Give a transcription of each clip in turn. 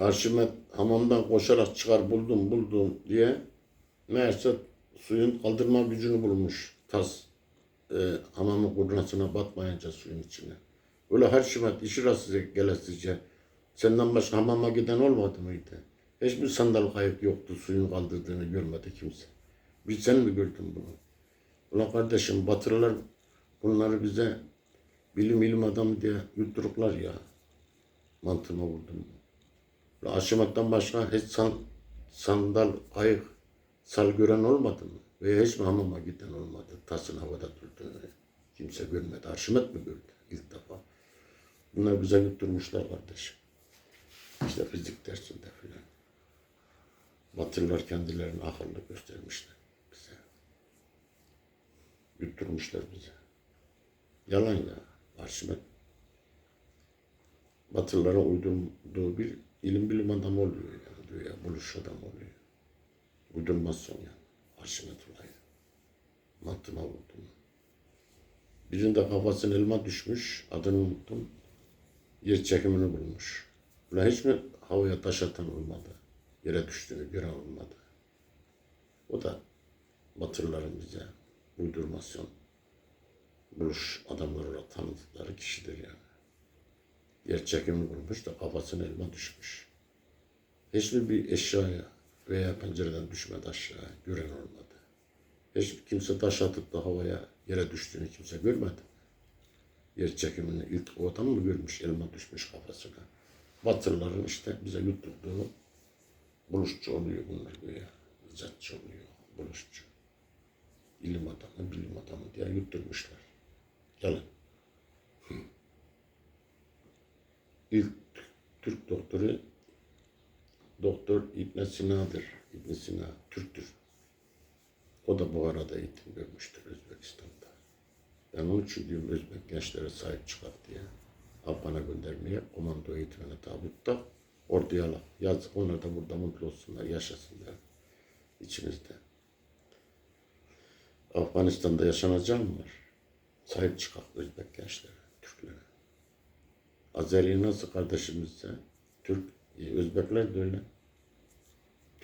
Arşimet hamamdan koşarak çıkar buldum buldum diye meğerse suyun kaldırma gücünü bulmuş. Tas e, hamamın kurnasına batmayınca suyun içine. Öyle Arşimet işi rastlıca gelesice senden başka hamama giden olmadı mıydı? Hiçbir sandal kayık yoktu suyun kaldırdığını görmedi kimse. Bir sen mi gördün bunu? Ulan kardeşim Batılılar bunları bize bilim ilim adamı diye yutturuklar ya. Mantığıma vurdum. Ulan Aşamaktan başka hiç san, sandal, ayık, sal gören olmadı mı? Ve hiç mi hamama giden olmadı? Tasın havada durduğunu kimse görmedi. Arşimet mi gördü ilk defa? Bunlar bize yutturmuşlar kardeşim. İşte fizik dersinde filan. Batılılar kendilerini akıllı göstermişler bize. Yutturmuşlar bize. Yalan ya. Arşimet Batılılara uydurduğu bir adamı oluyor yani diyor ya buluş adamı oluyor. Uydurmazsın yani. Arşimet olayı. Mantığıma vurdum. Birinde kafasına elma düşmüş. Adını unuttum. Yer çekimini bulmuş. Ulan hiç mi havaya taş atan olmadı? Yere düştüğünü gören olmadı. O da Batılıların bize uydurmasyon buluş adamları olarak tanıdıkları kişidir yani. Yer çekimini bulmuş da kafasına elma düşmüş. Hiçbir bir eşyaya veya pencereden düşmedi aşağıya gören olmadı. Hiç kimse taş atıp da havaya yere düştüğünü kimse görmedi. Yer çekimini ilk o adam mı görmüş elma düşmüş kafasına. Batılıların işte bize yutturduğu buluşçu oluyor bunlar böyle. İcatçı oluyor, buluşçu. İlim adamı, bilim adamı diye yutturmuşlar. Yalan. Hı. İlk Türk doktoru Doktor İbn Sina'dır. İbn Sina Türktür. O da bu arada eğitim görmüştür Özbekistan'da. Ben onun için diyorum Özbek gençlere sahip çıkar diye. Afgan'a göndermeye, komando eğitimine tabutta orduya ala. Yaz, onlar da burada mutlu olsunlar, yaşasınlar içimizde. Afganistan'da yaşanacak mı var? Sahip çıkar Özbek gençlere, Türklere. Azeri nasıl kardeşimizse, Türk, e, Özbekler de öyle.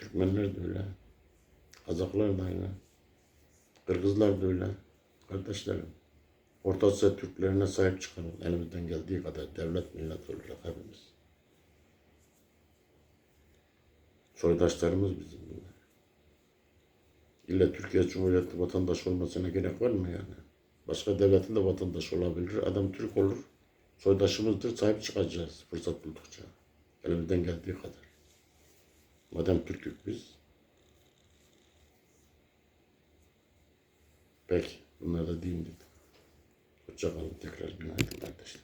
Türkmenler de öyle. Kazaklar da aynı. Kırgızlar da öyle. Kardeşlerim. Orta Asya Türklerine sahip çıkalım. Elimizden geldiği kadar devlet millet olarak hepimiz. Soydaşlarımız bizim bunlar. İlla Türkiye Cumhuriyeti vatandaşı olmasına gerek var mı yani? Başka devletin de vatandaşı olabilir. Adam Türk olur. Soydaşımızdır. Sahip çıkacağız fırsat buldukça. Elimizden geldiği kadar. Madem Türk'ük biz. Peki. Bunları da diyeyim dedim. Hoşçakalın. Tekrar günaydın kardeşler.